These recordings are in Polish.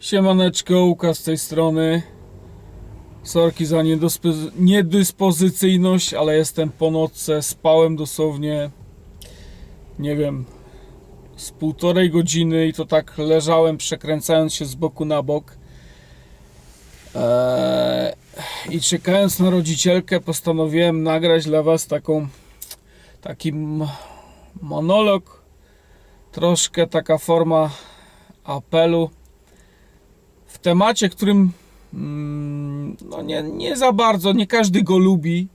Siemaneczko, Łukasz z tej strony. Sorki za niedospo- niedyspozycyjność, ale jestem po nocce, spałem dosłownie, nie wiem, z półtorej godziny i to tak leżałem przekręcając się z boku na bok. Eee, I czekając na rodzicielkę postanowiłem nagrać dla Was taką, taki monolog, troszkę taka forma apelu w temacie, którym mm, no nie, nie za bardzo, nie każdy go lubi,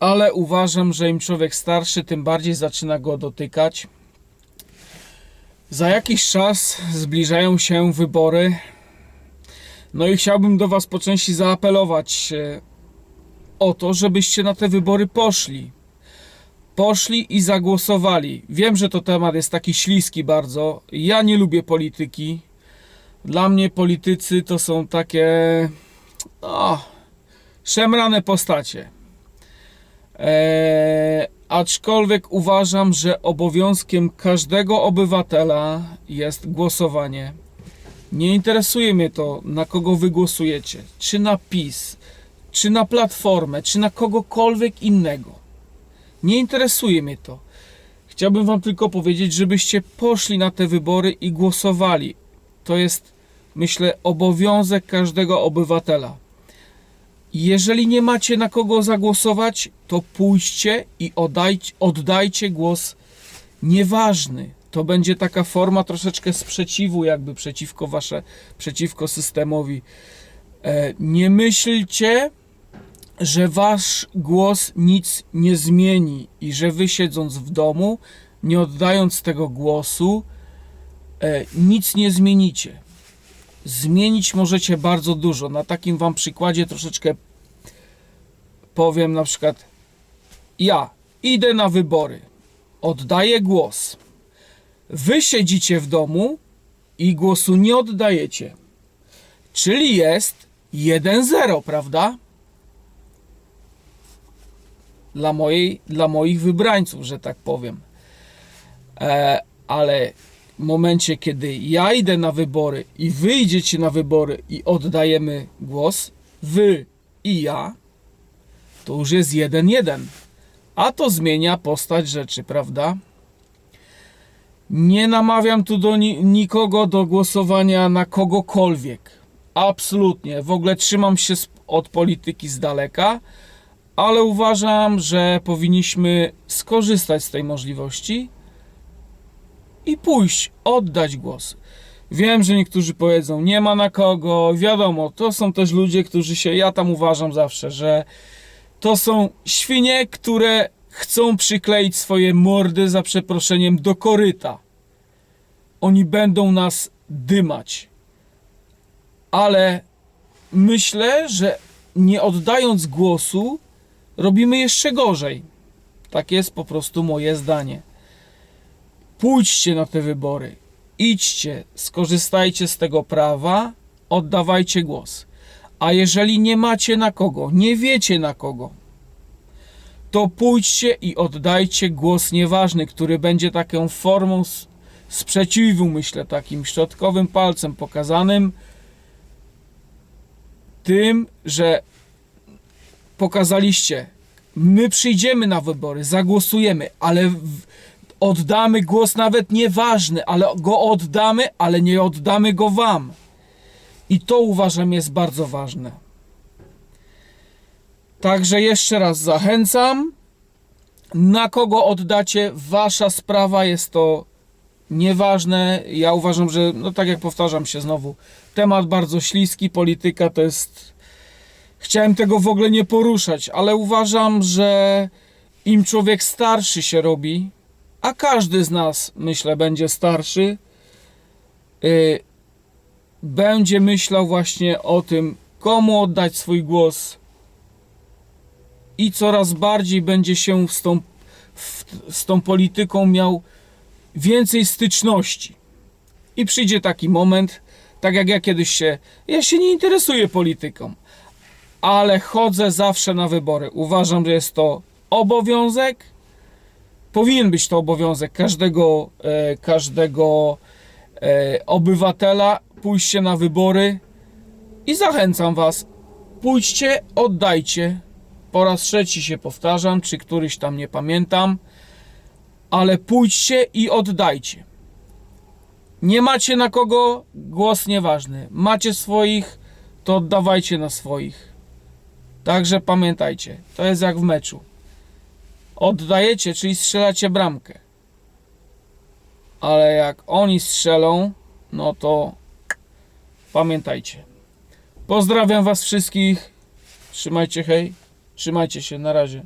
ale uważam, że im człowiek starszy, tym bardziej zaczyna go dotykać. Za jakiś czas zbliżają się wybory. No i chciałbym do Was po części zaapelować e, o to, żebyście na te wybory poszli. Poszli i zagłosowali. Wiem, że to temat jest taki śliski bardzo. Ja nie lubię polityki. Dla mnie politycy to są takie no, szemrane postacie. Eee, aczkolwiek uważam, że obowiązkiem każdego obywatela jest głosowanie. Nie interesuje mnie to, na kogo wy głosujecie. Czy na PiS, czy na Platformę, czy na kogokolwiek innego. Nie interesuje mnie to. Chciałbym wam tylko powiedzieć, żebyście poszli na te wybory i głosowali. To jest, myślę, obowiązek każdego obywatela. Jeżeli nie macie na kogo zagłosować, to pójdźcie i oddajcie, oddajcie głos nieważny. To będzie taka forma troszeczkę sprzeciwu, jakby przeciwko wasze, przeciwko systemowi. E, nie myślcie, że wasz głos nic nie zmieni i że wy siedząc w domu, nie oddając tego głosu, e, nic nie zmienicie. Zmienić możecie bardzo dużo. Na takim wam przykładzie troszeczkę powiem na przykład ja idę na wybory, oddaję głos. Wy siedzicie w domu i głosu nie oddajecie. Czyli jest 1-0, prawda? Dla, mojej, dla moich wybrańców, że tak powiem. E, ale momencie, kiedy ja idę na wybory i wy idziecie na wybory i oddajemy głos, wy i ja, to już jest 1-1. A to zmienia postać rzeczy, prawda? Nie namawiam tu do ni- nikogo do głosowania na kogokolwiek. Absolutnie. W ogóle trzymam się od polityki z daleka, ale uważam, że powinniśmy skorzystać z tej możliwości i pójść, oddać głos. Wiem, że niektórzy powiedzą, nie ma na kogo. Wiadomo, to są też ludzie, którzy się, ja tam uważam zawsze, że to są świnie, które chcą przykleić swoje mordy za przeproszeniem do koryta. Oni będą nas dymać. Ale myślę, że nie oddając głosu, robimy jeszcze gorzej. Tak jest po prostu moje zdanie. Pójdźcie na te wybory. Idźcie, skorzystajcie z tego prawa, oddawajcie głos. A jeżeli nie macie na kogo, nie wiecie na kogo, to pójdźcie i oddajcie głos nieważny, który będzie taką formą sprzeciwu, myślę, takim środkowym palcem pokazanym tym, że pokazaliście, my przyjdziemy na wybory, zagłosujemy, ale oddamy głos nawet nieważny, ale go oddamy, ale nie oddamy go wam. I to uważam jest bardzo ważne. Także jeszcze raz zachęcam. Na kogo oddacie, wasza sprawa jest to nieważne. Ja uważam, że, no tak jak powtarzam się znowu, temat bardzo śliski, polityka to jest. Chciałem tego w ogóle nie poruszać, ale uważam, że im człowiek starszy się robi, a każdy z nas, myślę, będzie starszy, y, będzie myślał właśnie o tym, komu oddać swój głos i coraz bardziej będzie się z tą, z tą polityką miał więcej styczności. I przyjdzie taki moment, tak jak ja kiedyś się, ja się nie interesuję polityką, ale chodzę zawsze na wybory. Uważam, że jest to obowiązek, powinien być to obowiązek każdego, e, każdego e, obywatela pójście na wybory i zachęcam Was. Pójdźcie, oddajcie. Po raz trzeci się powtarzam, czy któryś tam nie pamiętam, ale pójdźcie i oddajcie. Nie macie na kogo, głos nieważny. Macie swoich, to oddawajcie na swoich. Także pamiętajcie, to jest jak w meczu. Oddajecie, czyli strzelacie bramkę. Ale jak oni strzelą, no to pamiętajcie. Pozdrawiam Was wszystkich. Trzymajcie hej. Trzymajcie się. Na razie.